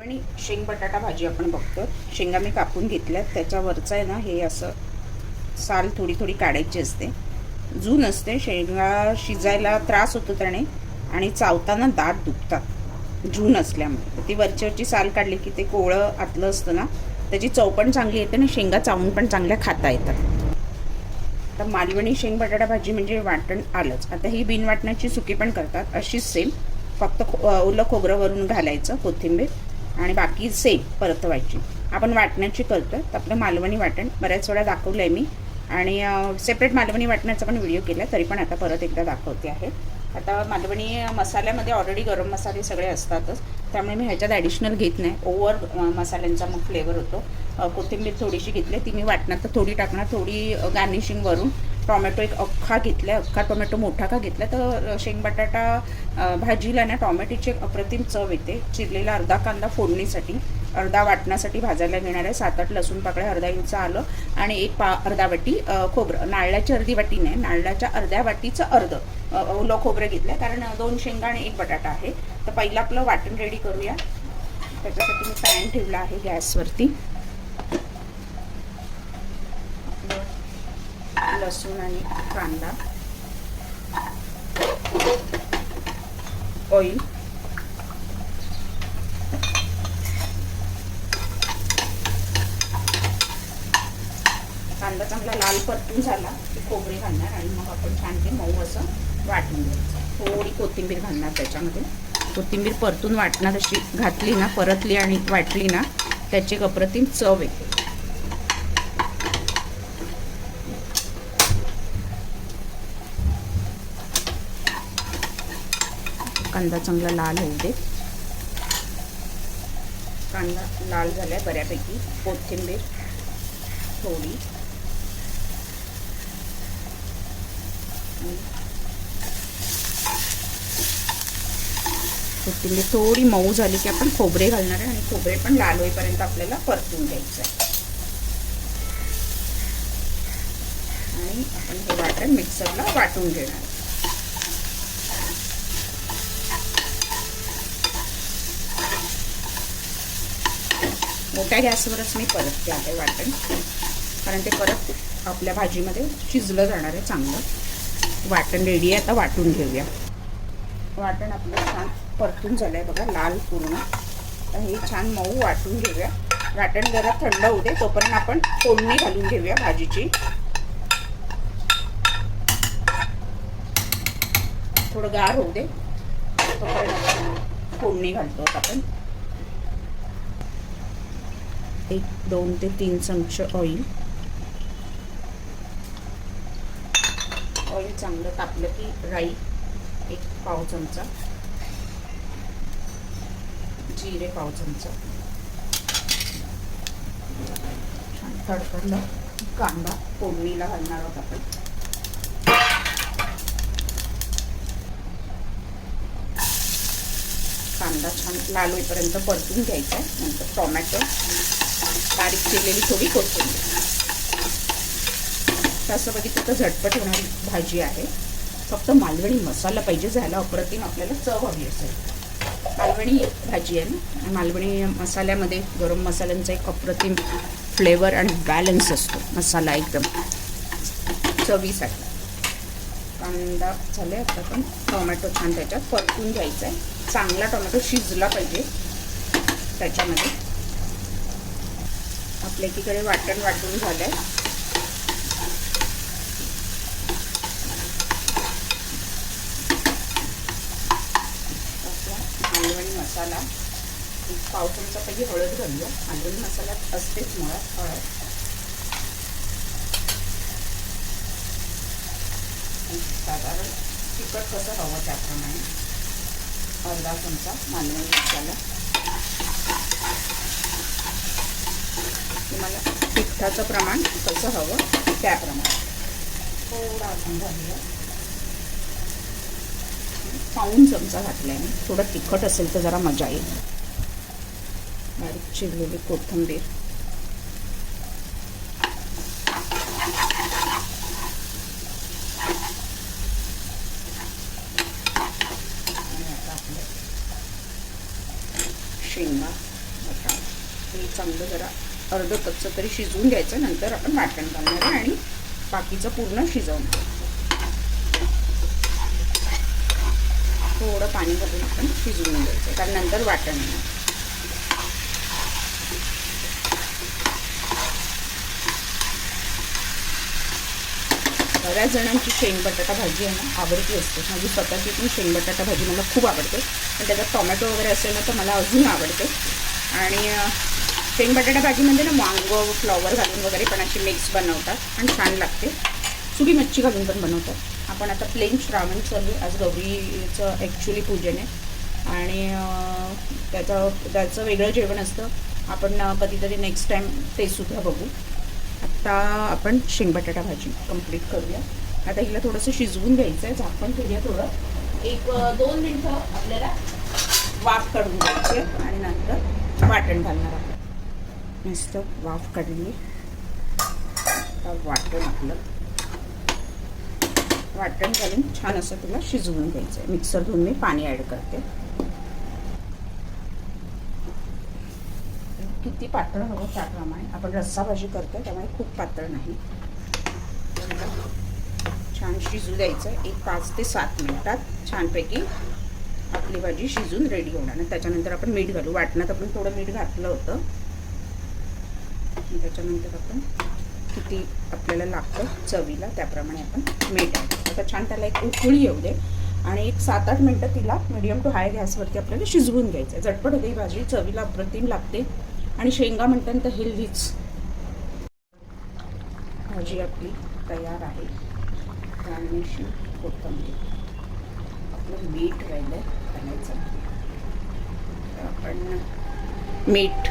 आणि शेंग बटाटा भाजी आपण बघतो. शेंगा मी कापून घेतल्यात. त्याच्यावरचं आहे ना हे असं साल थोडी थोडी काढायची असते. जून असते. शेंगा शिजायला त्रास होतो त्याने आणि चावताना दात दुखतात. जून असल्यामुळे. ती वरची साल काढली की ते कोवळं आतलं असतं ना त्याची चव पण चांगली येते आणि शेंगा चावून पण चांगल्या खाता येतात. आता मालवणी शेंग बटाटा भाजी म्हणजे वाटण आलंच. आता ही बिन वाटण्याची सुकी पण करतात. अशीच सेम फक्त खो- ओलं खोबरं वरून घालायचं कोथिंबीर. आणि बाकी सेम परतवायची आपण वाटण्याची करतो तर आपलं मालवणी वाटण बऱ्याच वेळा दाखवलं आहे मी. आणि सेपरेट मालवणी वाटण्याचा पण व्हिडिओ केला तरी पण आता परत एकदा दाखवते आहे. आता मालवणी मसाल्यामध्ये ऑलरेडी गरम मसाले सगळे असतातच त्यामुळे मी ह्याच्यात ॲडिशनल घेत नाही. ओव्हर मसाल्यांचा मग फ्लेवर होतो. कोथिंबीर थोडीशी घेतली ती मी वाटणार तर थोडी टाकणार थोडी गार्निशिंग वरून. टॉमॅटो एक अख्खा घेतला अख्खा टोमॅटो मोठा का घेतला तर शेंग बटाटा भाजीला ना टॉमॅटोची एक अप्रतिम चव येते. चिरलेला अर्धा कांदा फोडणीसाठी अर्धा वाटण्यासाठी भाजायला घेणार आहे. सात आठ लसूण पाकळ्या अर्धा इंच आलं आणि एक पा अर्धा वाटी खोबरं. नारळाची अर्धी वाटी नाही नारळाच्या अर्ध्या वाटीचं अर्ध ओलं खोबरं घेतलं कारण दोन शेंगा आणि एक बटाटा आहे. तर पहिलं आपलं वाटण रेडी करूया. त्याच्यासाठी मी पॅन ठेवला आहे गॅसवरती आपलं लसूण आणि कांदा. ऑइल कांदा चांगला लाल परतून झाला की खोबरे घालणार आणि मग आपण छान ते मऊ असं वाटून घ्यायचं. थोडी कोथिंबीर घालणार त्याच्यामध्ये. कोथिंबीर परतून वाटणार अशी घातली ना परतली आणि वाटली ना त्याची एक अप्रतिम चव येते. कांदा चांगला लाल होऊ दे. कांदा लाल झालाय बऱ्यापैकी. कोथिंबीर थोडी. कोथिंबीर थोडी मऊ झाली की आपण खोबरे घालणार आहे आणि खोबरे पण लाल होईपर्यंत आपल्याला परतून घ्यायचं आहे. आणि आपण हे वाटण मिक्सरला वाटून घेणार मोठ्या गॅसवरच मी परतते आहे वाटण. कारण ते परत आपल्या भाजीमध्ये शिजलं जाणार आहे चांगलं. वाटण रेडी आहे आता वाटून घेऊया. वाटण आपलं छान परतून झालं आहे बघा लाल पूर्ण. तर हे छान मऊ वाटून घेऊया. वाटण जरा थंड होऊ दे तोपर्यंत आपण फोडणी घालून घेऊया भाजीची. थोडं गार होऊ दे. तोपर्यंत फोडणी घालतो आपण. एक दोन ते तीन चमचे ऑइल ऑइल चांगलं तापलं की राई एक पाव चमचा. जिरे पाव चमचा. छान तडकडलं कांदा फोडणीला घालणार आहोत आपण. कांदा छान लाल होईपर्यंत परतून घ्यायचा आहे. नंतर टोमॅटो. बारीक चिरलेली थोडी कोथिंबीर. तसं बघितलं तर झटपट होणारी भाजी आहे. फक्त मालवणी मसाला पाहिजे झाला अप्रतिम आपल्याला चव हवी असेल. मालवणी भाजी आहे ना? मालवणी मसाल्यामध्ये गरम मसाल्यांचा एक अप्रतिम फ्लेवर आणि बॅलन्स असतो. मसाला एकदम चवीसाठी. कांदा झाले आता पण. टोमॅटो छान त्याच्यात परतून घ्यायचा आहे. चांगला टोमॅटो शिजला पाहिजे. त्याच्यामध्ये आपल्या एकीकडे वाटण वाटून झालं आहे मालवणी मसाला. एक पाव चमचा पहिली हळद घालूया. मालवणी मसाल्यात असतेच मुळात हळद. साधारण तिखट कसं हवं त्याप्रमाणे. अर्धा चमचा मालवणी मसाला. तुम्हाला तिखटाचं प्रमाण कसं हवं त्याप्रमाणे थोडा आपण घालूया. पाऊन चमचा घातलाय मी. थोडं तिखट असेल तर जरा मजा येईल. बारीक चिरलेली कोथिंबीर. शेंगा हे चांगलं जरा अर्ध कच्चं तरी शिजवून घ्यायचं नंतर आपण वाटण घालणार आहे आणि बाकीचं पूर्ण शिजवून थोडं पाणी घालून आपण शिजवून घ्यायचं कारण नंतर वाटण येणार बऱ्याच जणांची शेंग बटाटा भाजी आहे ना आवडती असते. माझी स्वतःची पण शेंग बटाटा भाजी मला खूप आवडते. पण त्याच्यात टोमॅटो वगैरे असेल ना तर मला अजून आवडते. आणि शेंग बटाटा भाजीमध्ये म्हणजे ना वांग फ्लॉवर घालून वगैरे पण अशी मिक्स बनवतात आणि छान लागते. सुकी मच्छी घालून पण बनवतात. आपण आता प्लेन श्रावण चालू आज गौरीचं ॲक्च्युली पूजन आहे. आणि त्याचं त्याचं वेगळं जेवण असतं. आपण कधीतरी नेक्स्ट टाईम ते सुद्धा बघू. आत्ता आपण शेंग बटाटा भाजी कंप्लीट करूया. आता हिला थोडंसं शिजवून घ्यायचं आहे झाकण ठेवूया थोडं. एक दोन मिनटं आपल्याला वाफ काढून घ्यायचे आणि नंतर वाटण घालणार आपण. मस्त वाफ काढली. वाटण आपलं वाटण घालून छान असं तुला शिजवून घ्यायचं आहे. मिक्सर धुवून मी पाणी ॲड करते. किती पातळ हवं त्याप्रमाणे. आपण रस्सा भाजी करतो त्यामुळे खूप पातळ नाही. छान शिजू द्यायचं एक पाच ते सात मिनिटात छानपैकी आपली भाजी शिजून रेडी होणार. आणि त्याच्यानंतर आपण मीठ घालू. वाटणात आपण थोडं मीठ घातलं होतं. त्याच्यानंतर आपण किती आपल्याला लागतं चवीला त्याप्रमाणे आपण मीठ आहे. आता छान त्याला एक उकळी येऊ दे. आणि एक सात आठ मिनटं तिला मिडियम टू हाय गॅसवरती आपल्याला शिजवून घ्यायचं आहे. झटपट होते ही भाजी चवीला अप्रतिम लागते. आणि शेंगा म्हणतात तर हेल्दीच. भाजी आपली तयार आहे. त्यानिशी कोथिंबीर. आपलं मीठ राहिलं घालायचं आपण मीठ